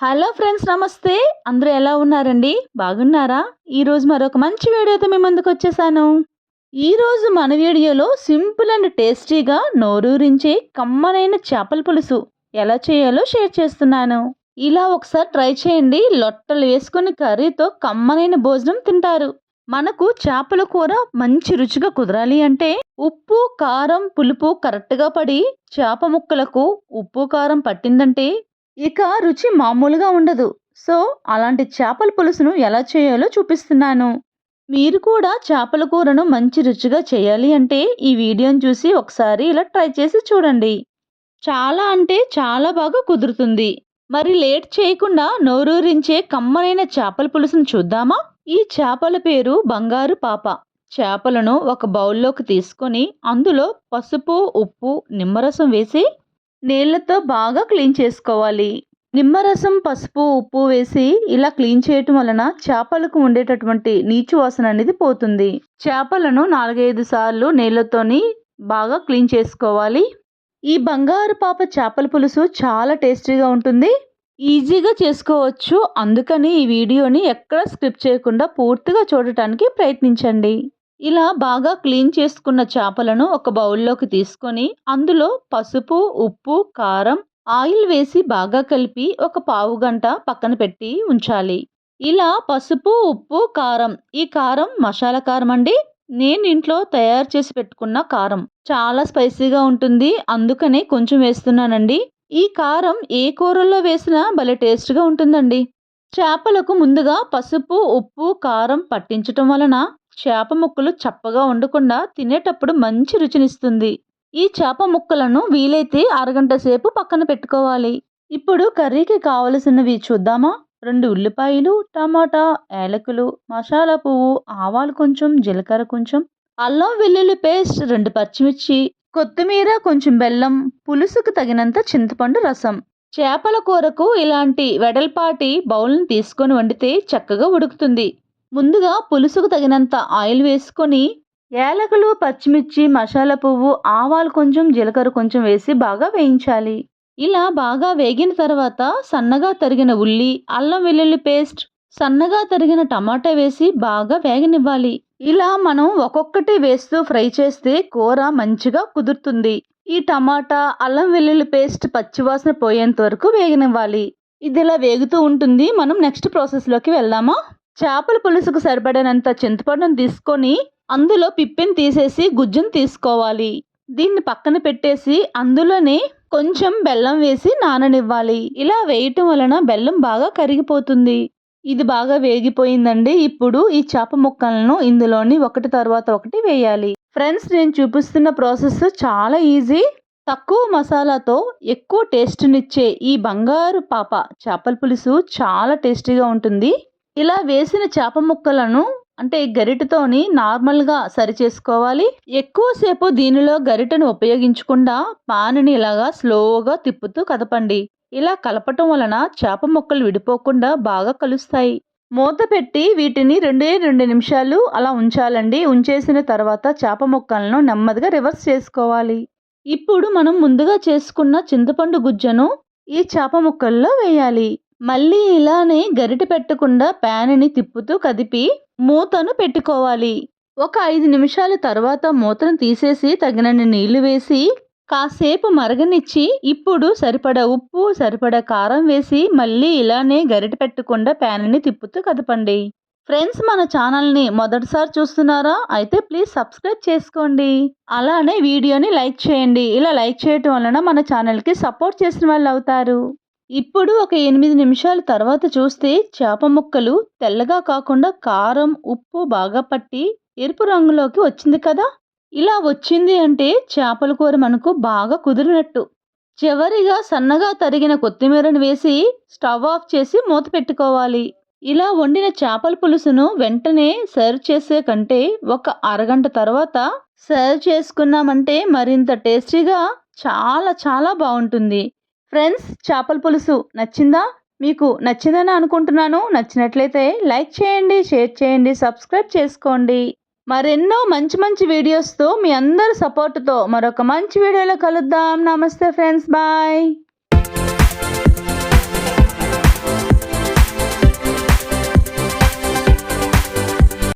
Hello friends నమస్తే. అందరూ ఎలా ఉన్నారండి? బాగున్నారా? ఈరోజు మరొక మంచి వీడియోతో మీ ముందుకు వచ్చేసాను. ఈరోజు మన వీడియోలో సింపుల్ అండ్ టేస్టీగా నోరూరించే కమ్మనైన చేపల పులుసు ఎలా చేయాలో షేర్ చేస్తున్నాను. ఇలా ఒకసారి ట్రై చేయండి. లొట్టలు వేసుకుని కర్రీతో కమ్మనైన భోజనం తింటారు. మనకు చేపల కూర మంచి రుచిగా కుదరాలి అంటే ఉప్పు కారం పులుపు కరెక్ట్గా పడి చేప ముక్కలకు ఉప్పు కారం పట్టిందంటే ఇక రుచి మామూలుగా ఉండదు. సో అలాంటి చేపల పులుసును ఎలా చేయాలో చూపిస్తున్నాను. మీరు కూడా చేపల కూరను మంచి రుచిగా చేయాలి అంటే ఈ వీడియోని చూసి ఒకసారి ఇలా ట్రై చేసి చూడండి. చాలా అంటే చాలా బాగా కుదురుతుంది. మరి లేట్ చేయకుండా నోరూరించే కమ్మనైన చేపల పులుసును చూద్దామా? ఈ చేపల పేరు బంగారు పాప. చేపలను ఒక బౌల్లోకి తీసుకొని అందులో పసుపు ఉప్పు నిమ్మరసం వేసి నీళ్ళతో బాగా క్లీన్ చేసుకోవాలి. నిమ్మరసం పసుపు ఉప్పు వేసి ఇలా క్లీన్ చేయటం వలన చేపలకు ఉండేటటువంటి నీచు వాసన అనేది పోతుంది. చేపలను నాలుగైదు సార్లు నీళ్ళతోని బాగా క్లీన్ చేసుకోవాలి. ఈ బంగారు పాప చేపల పులుసు చాలా టేస్టీగా ఉంటుంది. ఈజీగా చేసుకోవచ్చు. అందుకని ఈ వీడియోని ఎక్కడ స్క్రిప్ట్ చేయకుండా పూర్తిగా చూడటానికి ప్రయత్నించండి. ఇలా బాగా క్లీన్ చేసుకున్న చేపలను ఒక బౌల్లోకి తీసుకొని అందులో పసుపు ఉప్పు కారం ఆయిల్ వేసి బాగా కలిపి ఒక పావు గంట పక్కన పెట్టి ఉంచాలి. ఇలా పసుపు ఉప్పు కారం ఈ కారం మసాలా కారం అండి. నేను ఇంట్లో తయారు చేసి పెట్టుకున్న కారం. చాలా స్పైసీగా ఉంటుంది. అందుకనే కొంచెం వేస్తున్నానండి. ఈ కారం ఏ కూరల్లో వేసినా భలే టేస్ట్గా ఉంటుందండి. చేపలకు ముందుగా పసుపు ఉప్పు కారం పట్టించటం వలన చేప ముక్కలు చప్పగా ఉండకుండా తినేటప్పుడు మంచి రుచినిస్తుంది. ఈ చేప ముక్కలను వీలైతే అరగంట సేపు పక్కన పెట్టుకోవాలి. ఇప్పుడు కర్రీకి కావలసినవి చూద్దామా? రెండు ఉల్లిపాయలు టమాటా ఏలకులు మసాలా పువ్వు ఆవాలు కొంచెం జీలకర్ర కొంచెం అల్లం వెల్లుల్లి పేస్ట్ రెండు పచ్చిమిర్చి కొత్తిమీర కొంచెం బెల్లం పులుసుకు తగినంత చింతపండు రసం. చేపల కూరకు ఇలాంటి వెడల్పాటి బౌల్ని తీసుకొని వండితే చక్కగా ఉడుకుతుంది. ముందుగా పులుసుకు తగినంత ఆయిల్ వేసుకొని ఏలకులు పచ్చిమిర్చి మసాలా పువ్వు ఆవాలు కొంచెం జీలకర్ర కొంచెం వేసి బాగా వేయించాలి. ఇలా బాగా వేగిన తర్వాత సన్నగా తరిగిన ఉల్లి అల్లం వెల్లుల్లి పేస్ట్ సన్నగా తరిగిన టమాటా వేసి బాగా వేగనివ్వాలి. ఇలా మనం ఒక్కొక్కటి వేస్తూ ఫ్రై చేస్తే కూర మంచిగా కుదురుతుంది. ఈ టమాటా అల్లం వెల్లుల్లి పేస్ట్ పచ్చివాసన పోయేంత వరకు వేగనివ్వాలి. ఇది ఇలా వేగుతూ ఉంటుంది. మనం నెక్స్ట్ ప్రాసెస్లోకి వెళ్దామా? చేపల పులుసుకు సరిపడినంత చింతపండును తీసుకొని అందులో పిప్పిని తీసేసి గుజ్జును తీసుకోవాలి. దీన్ని పక్కన పెట్టేసి అందులోనే కొంచెం బెల్లం వేసి నాననివ్వాలి. ఇలా వేయటం వలన బెల్లం బాగా కరిగిపోతుంది. ఇది బాగా వేగిపోయిందండి. ఇప్పుడు ఈ చేప ముక్కలను ఇందులోని ఒకటి తర్వాత ఒకటి వేయాలి. ఫ్రెండ్స్ నేను చూపిస్తున్న ప్రాసెస్ చాలా ఈజీ. తక్కువ మసాలాతో ఎక్కువ టేస్ట్నిచ్చే ఈ బంగారు పాప చేపల పులుసు చాలా టేస్టీగా ఉంటుంది. ఇలా వేసిన చేప ముక్కలను అంటే గరిటతోని నార్మల్గా సరి చేసుకోవాలి ఎక్కువసేపు దీనిలో గరిటను ఉపయోగించకుండా పానని ఇలాగా స్లోగా తిప్పుతూ కదపండి. ఇలా కలపటం వలన చేప ముక్కలు విడిపోకుండా బాగా కలుస్తాయి. మూత పెట్టి వీటిని రెండే రెండు నిమిషాలు అలా ఉంచాలండి. ఉంచేసిన తర్వాత చేప ముక్కలను నెమ్మదిగా రివర్స్ చేసుకోవాలి. ఇప్పుడు మనం ముందుగా చేసుకున్న చింతపండు గుజ్జను ఈ చేప ముక్కల్లో వేయాలి. మళ్ళీ ఇలానే గరిటె పెట్టకుండా ప్యాన్ని తిప్పుతూ కదిపి మూతను పెట్టుకోవాలి. ఒక ఐదు నిమిషాల తర్వాత మూతను తీసేసి తగినన్ని నీళ్ళు వేసి కాసేపు మరగనిచ్చి ఇప్పుడు సరిపడా ఉప్పు సరిపడా కారం వేసి మళ్ళీ ఇలానే గరిటె పెట్టకుండా ప్యాన్ని తిప్పుతూ కదపండి. ఫ్రెండ్స్ మన ఛానల్ని మొదటిసారి చూస్తున్నారా? అయితే ప్లీజ్ సబ్స్క్రైబ్ చేసుకోండి. అలానే వీడియోని లైక్ చేయండి. ఇలా లైక్ చేయటం వలన మన ఛానల్కి సపోర్ట్ చేసిన వాళ్ళు అవుతారు. ఇప్పుడు ఒక ఎనిమిది నిమిషాల తర్వాత చూస్తే చేప ముక్కలు తెల్లగా కాకుండా కారం ఉప్పు బాగా పట్టి ఎరుపు రంగులోకి వచ్చింది కదా? ఇలా వచ్చింది అంటే చేపల కూర మనకు బాగా కుదిరినట్టు. చివరిగా సన్నగా తరిగిన కొత్తిమీరను వేసి స్టవ్ ఆఫ్ చేసి మూత పెట్టుకోవాలి. ఇలా వండిన చేపల పులుసును వెంటనే సర్వ్ చేసే కంటే ఒక అరగంట తర్వాత సర్వ్ చేసుకున్నామంటే మరింత టేస్టీగా చాలా చాలా బాగుంటుంది. ఫ్రెండ్స్ చేపల పులుసు నచ్చిందా? మీకు నచ్చిందని అనుకుంటున్నాను. నచ్చినట్లయితే లైక్ చేయండి షేర్ చేయండి సబ్స్క్రైబ్ చేసుకోండి. మరెన్నో మంచి మంచి వీడియోస్తో మీ అందరి సపోర్టుతో మరొక మంచి వీడియోలో కలుద్దాం. నమస్తే ఫ్రెండ్స్ బాయ్.